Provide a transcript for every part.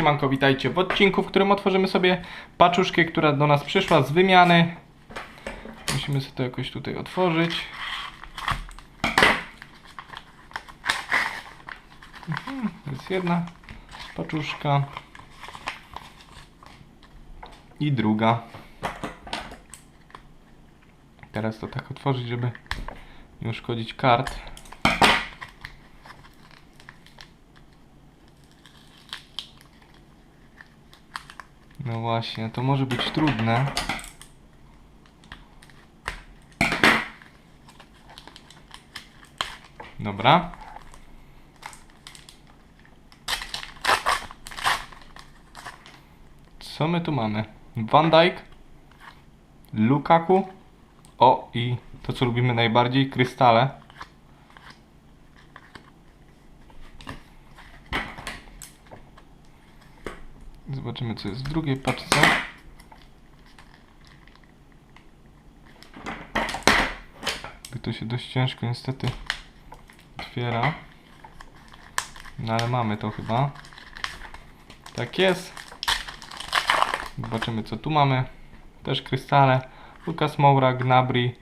siemanko, witajcie w odcinku, w którym otworzymy sobie paczuszkę, która do nas przyszła z wymiany. Musimy sobie to jakoś tutaj otworzyć. Mhm, To jest jedna paczuszka. I druga. Teraz to tak otworzyć, żeby nie uszkodzić kart. No właśnie, to może być trudne. Dobra. Co my tu mamy? Van Dijk, Lukaku, o i to co lubimy najbardziej, krystale. Zobaczymy co jest w drugiej paczce. To się dość ciężko niestety otwiera. No ale mamy to chyba. Tak jest. Zobaczymy co tu mamy. Też krystale. Lucas Moura, Gnabry,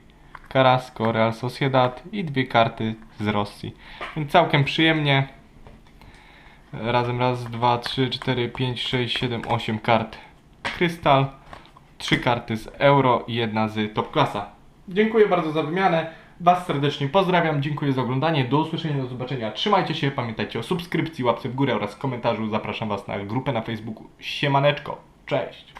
Carrasco, Real Sociedad i dwie karty z Rosji. Więc całkiem przyjemnie. Razem raz, dwa, trzy, cztery, pięć, sześć, siedem, osiem kart. Krystal, trzy karty z euro i jedna z top klasa. Dziękuję bardzo za wymianę. Was serdecznie pozdrawiam, dziękuję za oglądanie, do usłyszenia, do zobaczenia. Trzymajcie się, pamiętajcie o subskrypcji, łapce w górę oraz komentarzu. Zapraszam Was na grupę na Facebooku. Siemaneczko, cześć!